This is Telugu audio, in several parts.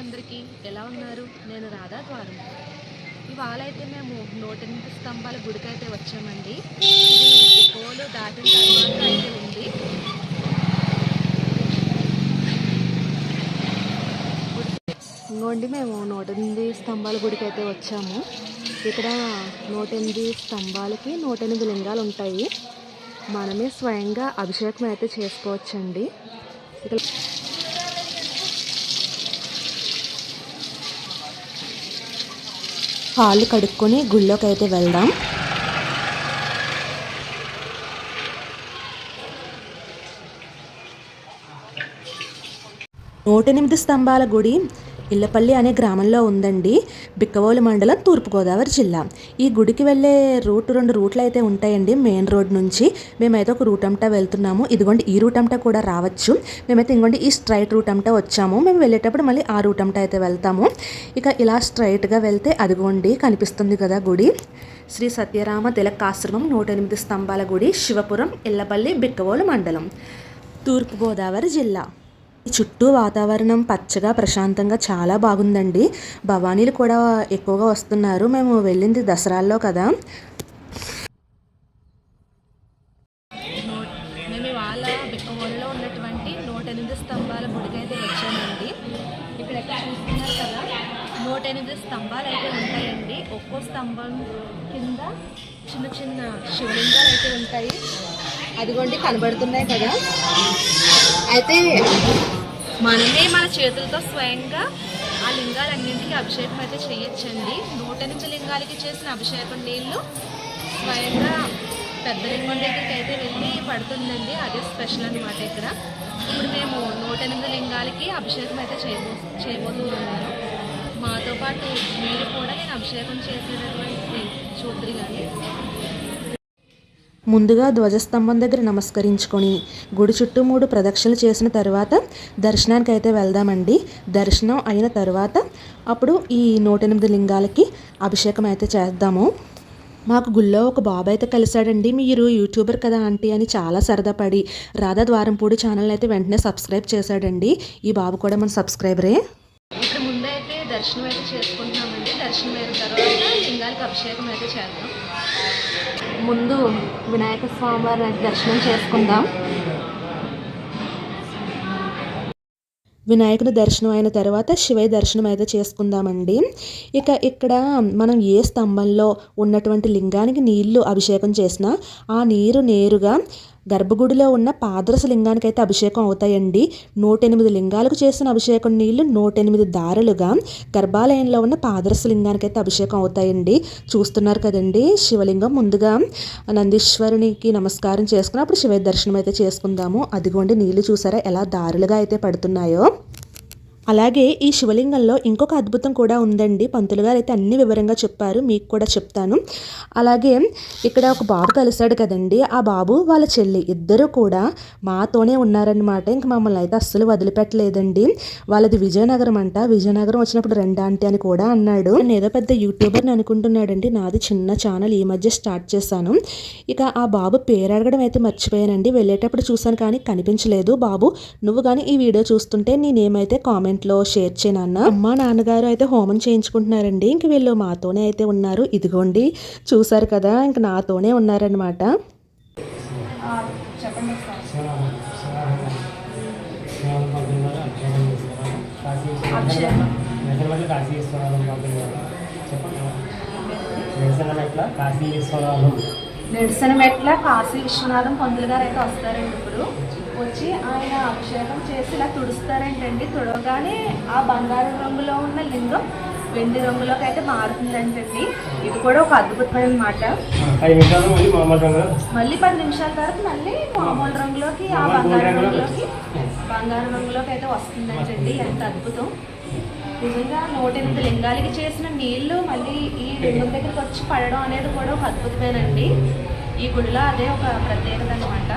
అందరికీ. ఎలా ఉన్నారు? నేను రాధా ద్వారం. ఇవాళ అయితే మేము నూట ఎనిమిది స్తంభాల గుడికి అయితే వచ్చామండి. ఇది గోలు దాటిన తర్వాత అయితే ఉంది. ఇంకోండి మేము నూట ఎనిమిది స్తంభాల గుడికి అయితే వచ్చాము. ఇక్కడ నూట ఎనిమిది స్తంభాలకి నూట ఎనిమిది లింగాలు ఉంటాయి. మనమే స్వయంగా అభిషేకం అయితే చేసుకోవచ్చండి. ఇక్కడ కాళ్ళు కడుక్కొని గుళ్ళోకి అయితే వెళ్దాం. నూట ఎనిమిది స్తంభాల గుడి. ఇల్లపల్లి అనే గ్రామంలో ఉందండి బిక్కవోలు మండలం తూర్పుగోదావరి జిల్లా. ఈ గుడికి వెళ్ళే రూట్ రెండు రూట్లు అయితే ఉంటాయండి. మెయిన్ రోడ్ నుంచి మేమైతే ఒక రూట్ అంటా వెళ్తున్నాము. ఇదిగోండి ఈ రూట్ అంటా కూడా రావచ్చు. మేమైతే ఇంకోండి ఈ స్ట్రైట్ రూట్ అంటా వచ్చాము. మేము వెళ్ళేటప్పుడు మళ్ళీ ఆ రూట్ అంటా అయితే వెళ్తాము. ఇక ఇలా స్ట్రైట్గా వెళ్తే అదిగోండి కనిపిస్తుంది కదా గుడి. శ్రీ సత్యరామ తిలకాశ్రమం నూట ఎనిమిది స్తంభాల గుడి శివపురం ఇల్లపల్లి బిక్కవోలు మండలం. తూర్పుగోదావరి జిల్లా. చుట్టూ వాతావరణం పచ్చగా ప్రశాంతంగా చాలా బాగుందండి. భవానీలు కూడా ఎక్కువగా వస్తున్నారు. మేము వెళ్ళింది దసరాల్లో కదా. మేము ఇవాళ బిక్కవోలులో ఉన్నటువంటి నూట ఎనిమిది స్తంభాల గుడికి అయితే వచ్చామండి. ఇక్కడ ఎక్కడ చూస్తున్నారు కదా? నూట ఎనిమిది స్తంభాలు అయితే ఉంటాయండి. ఒక్కో స్తంభం కింద చిన్న చిన్న శివలింగాలు అయితే ఉంటాయి. అదిగోండి కనబడుతున్నాయి కదా. అయితే మనమే మన చేతులతో స్వయంగా ఆ లింగాలన్నింటికి అభిషేకం అయితే చేయొచ్చండి. నూట ఎనిమిది లింగాలకి చేసిన అభిషేకం నీళ్ళు స్వయంగా పెద్ద లింగం దగ్గరికి అయితే వెళ్ళి పడుతుందండి. అదే స్పెషల్ అనమాట ఇక్కడ. ఇప్పుడు మేము నూట ఎనిమిది లింగాలకి అభిషేకం అయితే చేయబో చేయబోతున్నాము మాతో పాటు మీరు కూడా నేను అభిషేకం చేసేటటువంటి చూద్దరు కానీ ముందుగా ధ్వజస్తంభం దగ్గర నమస్కరించుకొని గుడి చుట్టూ మూడు ప్రదక్షిణలు చేసిన తర్వాత దర్శనానికి అయితే వెళ్దామండి. దర్శనం అయిన తర్వాత అప్పుడు ఈ నూట ఎనిమిది లింగాలకి అభిషేకం అయితే చేద్దాము. మాకు గుళ్ళో ఒక బాబు అయితే కలిశాడండి. మీరు యూట్యూబర్ కదా ఆంటీ అని చాలా సరదాపడి రాధా ద్వారంపూడి ఛానల్ అయితే వెంటనే సబ్స్క్రైబ్ చేశాడండి. ఈ బాబు కూడా మన సబ్స్క్రైబరే. ఇక్కడ ముందైతే దర్శనం అయితే చేసుకుంటున్నామండి. దర్శనం అయిన తర్వాత లింగాలకు అభిషేకం అయితే చేద్దాం. ముందు వినాయక స్వామి వారి దర్శనం చేసుకుందాం. వినాయకుని దర్శనం అయిన తర్వాత శివయ్య దర్శనం అయితే చేసుకుందామండి. ఇక ఇక్కడ మనం ఏ స్తంభంలో ఉన్నటువంటి లింగానికి నీళ్ళు అభిషేకం చేసినా ఆ నీరు నేరుగా గర్భగుడిలో ఉన్న పాదరస లింగానికి అయితే అభిషేకం అవుతాయండి. నూట ఎనిమిది లింగాలకు చేసిన అభిషేకం నీళ్ళు నూట ఎనిమిది దారులుగా గర్భాలయంలో ఉన్న పాదరస లింగానికి అయితే అభిషేకం అవుతాయండి. చూస్తున్నారు కదండి శివలింగం. ముందుగా నందీశ్వరునికి నమస్కారం చేసుకుని అప్పుడు శివ దర్శనం అయితే చేసుకుందాము. అదిగోండి నీళ్ళు చూసారా? ఎలా దారులుగా అయితే పడుతున్నాయో. అలాగే ఈ శివలింగంలో ఇంకొక అద్భుతం కూడా ఉందండి. పంతులు గారు అయితే అన్ని వివరంగా చెప్పారు. మీకు కూడా చెప్తాను. అలాగే ఇక్కడ ఒక బాబు కలిశాడు కదండి. ఆ బాబు వాళ్ళ చెల్లి. ఇద్దరు కూడా మాతోనే ఉన్నారనమాట ఇంక మమ్మల్ని అయితే అస్సలు వదిలిపెట్టలేదండి. వాళ్ళది విజయనగరం అంట. విజయనగరం వచ్చినప్పుడు రెండాంటి అని కూడా అన్నాడు. నేను ఏదో పెద్ద యూట్యూబర్ని అనుకుంటున్నాడండి. నాది చిన్న ఛానల్. ఈ మధ్య స్టార్ట్ చేశాను. ఇక ఆ బాబు పేరు అడగడం అయితే మర్చిపోయానండి. వెళ్ళేటప్పుడు చూశాను కానీ కనిపించలేదు. బాబు నువ్వు కానీ ఈ వీడియో చూస్తుంటే నేనేమైతే కామెంట్లో షేర్ చేయనన్న అమ్మ నాన్నగారు అయితే హోమం చేయించుకుంటున్నారండి. ఇంక వీళ్ళు మాతోనే అయితే ఉన్నారు. ఇదిగోండి చూసారు కదా ఇంక నాతోనే ఉన్నారనమాట నిరసన ఎట్లా నిరసన మెట్ల కాశీ విశ్వనాథం పంతులు గారు అయితే వస్తారండి ఇప్పుడు వచ్చి ఆయన అభిషేకం చేసి ఇలా తుడుస్తారంటండి. తుడవగానే ఆ బంగారు రంగులో ఉన్న లింగం వెండి రంగులోకి అయితే మారుతుందంటండి. ఇది కూడా ఒక అద్భుతమైన మాట. మళ్ళీ పది నిమిషాల తర్వాత మళ్ళీ మామూలు రంగులోకి ఆ బంగారు రంగులోకి బంగారు రంగులోకి అయితే వస్తుందంటండి. ఎంత అద్భుతం. నిజంగా నూట ఎనిమిది లింగాలకి చేసిన నీళ్ళు మళ్ళీ ఈ లింగం దగ్గరికి వచ్చి పడడం అనేది కూడా ఒక అద్భుతమేనండి. ఈ గుడిలో అదే ఒక ప్రత్యేకత అనమాట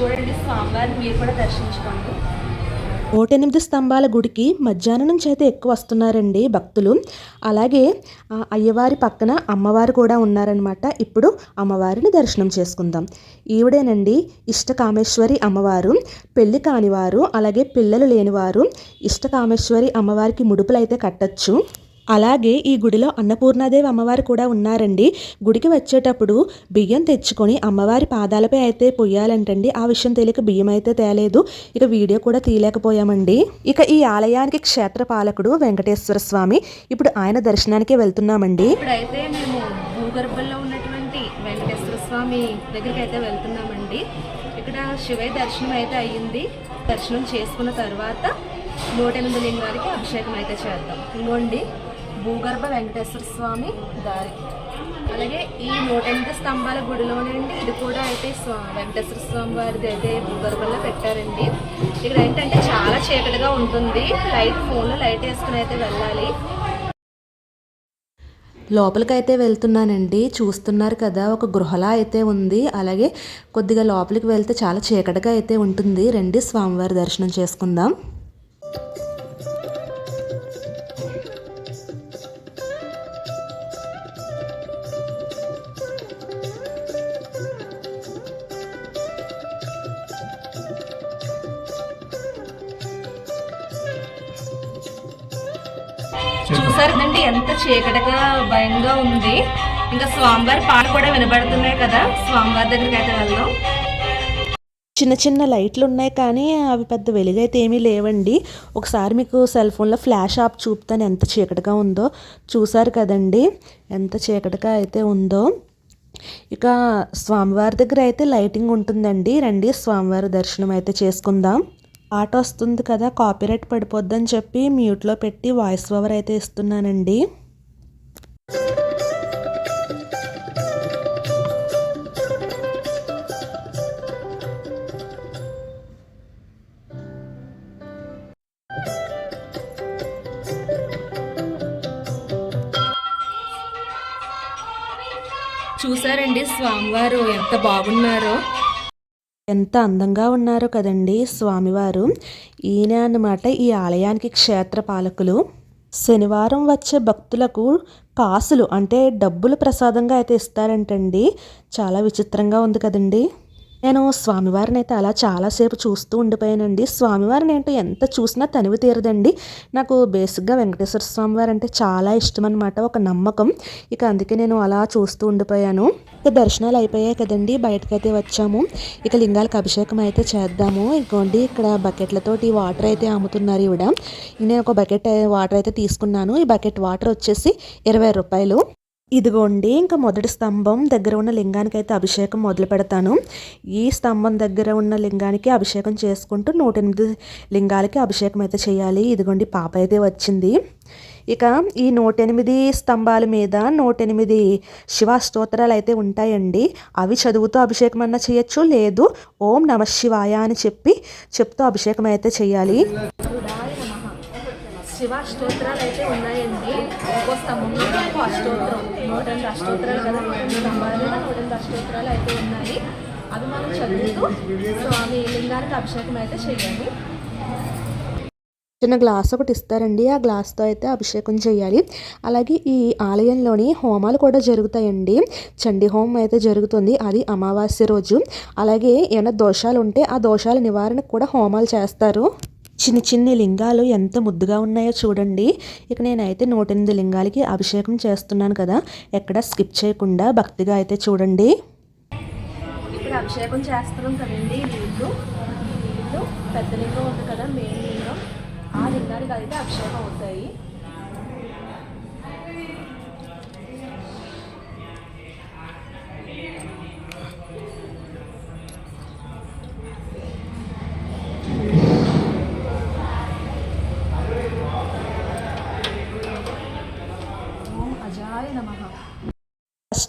చూడండి స్వామివారిని మీరు కూడా దర్శించుకోండి. ఓటెనిమిది స్తంభాల గుడికి మధ్యాహ్నం నుంచి అయితే ఎక్కువ వస్తున్నారండి భక్తులు. అలాగే ఆ అయ్యవారి పక్కన అమ్మవారు కూడా ఉన్నారనమాట ఇప్పుడు అమ్మవారిని దర్శనం చేసుకుందాం. ఈవిడేనండి ఇష్టకామేశ్వరి అమ్మవారు పెళ్ళి కానివారు అలాగే పిల్లలు లేనివారు ఇష్టకామేశ్వరి అమ్మవారికి ముడుపులు అయితే కట్టచ్చు. అలాగే ఈ గుడిలో అన్నపూర్ణాదేవి అమ్మవారు కూడా ఉన్నారండి. గుడికి వచ్చేటప్పుడు బియ్యం తెచ్చుకొని అమ్మవారి పాదాలపై అయితే పొయ్యాలంటండి. ఆ విషయం తెలియక బియ్యం అయితే తేలేదు. ఇక వీడియో కూడా తీయలేకపోయామండి. ఇక ఈ ఆలయానికి క్షేత్ర పాలకుడు వెంకటేశ్వర స్వామి ఇప్పుడు ఆయన దర్శనానికి వెళ్తున్నామండి. ఇప్పుడైతే మేము భూగర్భంలో ఉన్నటువంటి వెంకటేశ్వర స్వామి దగ్గరికి అయితే వెళ్తున్నామండి. ఇక్కడ శివయ్య దర్శనం అయితే అయ్యింది. దర్శనం చేసుకున్న తర్వాత నూట ఎనిమిది లింగాలకి అభిషేకం అయితే చేద్దాం. ఇంకోండి భూగర్భ వెంకటేశ్వర స్వామి దారి. అలాగే ఈ నూట ఎనిమిది స్తంభాల గుడిలోనండి ఇది కూడా అయితే వెంకటేశ్వర స్వామి వారిది అయితే భూగర్భంలో పెట్టారండి. ఇక్కడ ఏంటంటే చాలా చీకటిగా ఉంటుంది. లైట్ ఫోన్లో లైట్ వేసుకుని అయితే వెళ్ళాలి. లోపలికైతే వెళ్తున్నానండి. చూస్తున్నారు కదా ఒక గృహలా అయితే ఉంది. అలాగే కొద్దిగా లోపలికి వెళ్తే చాలా చీకటిగా అయితే ఉంటుంది. రండి స్వామివారి దర్శనం చేసుకుందాం. చూసారు ఎంత చీకటిగా భయంగా ఉంది. ఇంకా స్వామివారి పాట కూడా వినబడుతున్నాయి కదా స్వామివారి దగ్గరికి అయితే వెళ్దాం. చిన్న చిన్న లైట్లు ఉన్నాయి కానీ అవి పెద్ద వెలుగైతే ఏమీ లేవండి. ఒకసారి మీకు సెల్ ఫోన్లో ఫ్లాష్ ఆప్ చూపుతాను ఎంత చీకటిగా ఉందో. చూసారు కదండి ఎంత చీకటిగా అయితే ఉందో. ఇక స్వామివారి దగ్గర అయితే లైటింగ్ ఉంటుందండి. రండి స్వామివారి దర్శనం అయితే చేసుకుందాం. పాట వస్తుంది కదా కాపీరైట్ పడిపోద్దని చెప్పి మ్యూట్లో పెట్టి వాయిస్ ఓవర్ అయితే ఇస్తున్నానండి. చూసారండి స్వామివారు ఎంత బాగున్నారో. ఎంత అందంగా ఉన్నారో కదండి స్వామివారు. ఈయన అన్నమాట ఈ ఆలయానికి క్షేత్ర పాలకులు శనివారం వచ్చే భక్తులకు కాసులు అంటే డబ్బులు ప్రసాదంగా అయితే ఇస్తారంటండి. చాలా విచిత్రంగా ఉంది కదండి. నేను స్వామివారిని అయితే అలా చాలాసేపు చూస్తూ ఉండిపోయానండి. స్వామివారిని ఏంటో ఎంత చూసినా తనివి తీరదండి. నాకు బేసిక్గా వెంకటేశ్వర స్వామివారు అంటే చాలా ఇష్టం అనమాట ఒక నమ్మకం. ఇక అందుకే నేను అలా చూస్తూ ఉండిపోయాను. ఇక దర్శనాలు అయిపోయాయి కదండి బయటకైతే వచ్చాము. ఇక లింగాలకు అభిషేకం అయితే చేద్దాము. ఇంకోండి ఇక్కడ బకెట్లతోటి వాటర్ అయితే అమ్ముతున్నారు ఇవిడ నేను ఒక బకెట్ వాటర్ అయితే తీసుకున్నాను. ఈ బకెట్ వాటర్ వచ్చేసి ఇరవై రూపాయలు. ఇదిగోండి ఇంకా మొదటి స్తంభం దగ్గర ఉన్న లింగానికి అయితే అభిషేకం మొదలు పెడతాను. ఈ స్తంభం దగ్గర ఉన్న లింగానికి అభిషేకం చేసుకుంటూ నూట ఎనిమిది లింగాలకి అభిషేకం అయితే చేయాలి. ఇదిగోండి పాప అయితే వచ్చింది. ఇక ఈ నూటెనిమిది స్తంభాల మీద నూటెనిమిది శివ స్తోత్రాలు అయితే ఉంటాయండి. అవి చదువుతూ అభిషేకం అన్నా చేయొచ్చు లేదు ఓం నమ శివాయ అని చెప్పి చెప్తూ అభిషేకం అయితే చేయాలి. శివ స్తోత్రాలు అయితే ఉన్నాయండి. ఒక్కో స్తంభంలో ఒక్కో అష్టోత్తరం నూట రెండు అష్టోత్తరాలు కదా స్తంభాలు నూట రెండు అష్టోత్తరాలు అయితే ఉన్నాయి. అవి మనం చదువుతూ స్వామి లింగానికి అభిషేకం అయితే చేయాలి. చిన్న గ్లాస్ ఒకటి ఇస్తారండి. ఆ గ్లాస్తో అయితే అభిషేకం చేయాలి. అలాగే ఈ ఆలయంలోని హోమాలు కూడా జరుగుతాయండి. చండి హోమం అయితే జరుగుతుంది. అది అమావాస్య రోజు. అలాగే ఏమైనా దోషాలు ఉంటే ఆ దోషాల నివారణకు కూడా హోమాలు చేస్తారు. చిన్న చిన్ని లింగాలు ఎంత ముద్దుగా ఉన్నాయో చూడండి. ఇక నేనైతే నూట ఎనిమిది లింగాలకి అభిషేకం చేస్తున్నాను కదా. ఎక్కడ స్కిప్ చేయకుండా భక్తిగా అయితే చూడండి. ఇక్కడ అభిషేకం చేస్తున్నాం కదండి నీళ్ళు నీళ్ళు పెద్ద లింగం ఉంది కదా మెయిన్ లింగం. ఆ లింగానికి అయితే అభిషేకం అవుతాయి.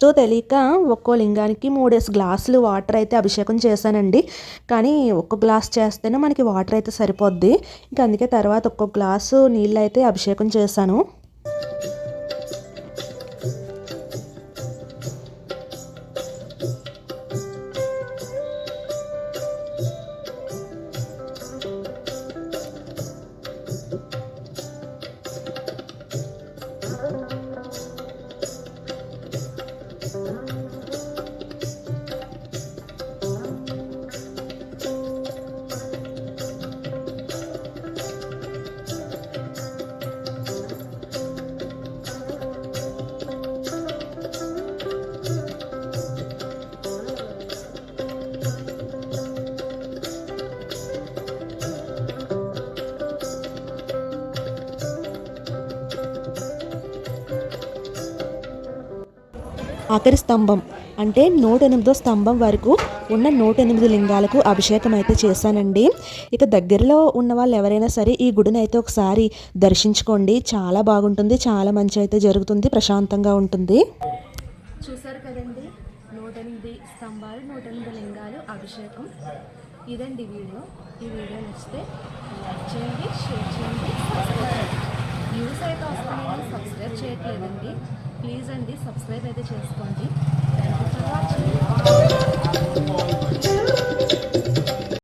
ఫస్ట్ తెలియక ఒక్కో లింగానికి మూడేసి గ్లాసులు వాటర్ అయితే అభిషేకం చేశానండి. కానీ ఒక్క గ్లాస్ చేస్తేనే మనకి వాటర్ అయితే సరిపోద్ది. ఇంకా అందుకే తర్వాత ఒక్కో గ్లాసు నీళ్ళు అయితే అభిషేకం చేశాను. ఆఖరి స్తంభం. అంటే నూట ఎనిమిదో స్తంభం వరకు ఉన్న నూట ఎనిమిది లింగాలకు అభిషేకం అయితే చేశానండి. ఇక దగ్గరలో ఉన్న వాళ్ళు ఎవరైనా సరే ఈ గుడిని అయితే ఒకసారి దర్శించుకోండి. చాలా బాగుంటుంది. చాలా మంచి అయితే జరుగుతుంది. ప్రశాంతంగా ఉంటుంది. చూసారు కదండి? నూట ఎనిమిది స్తంభాలు నూట ఎనిమిది లింగాలు అభిషేకం. ఇదండి వీడియో. ఈ వీడియో నచ్చితే లైక్ చేయండి షేర్ చేయండి సబ్స్క్రైబ్ వ్యూస్ అయితే వస్తున్నాయని సబ్స్క్రైబ్ చేయట్లేదండి. ప్లీజ్ అండి సబ్స్క్రైబ్ అయితే చేసుకోండి. Thank you for watching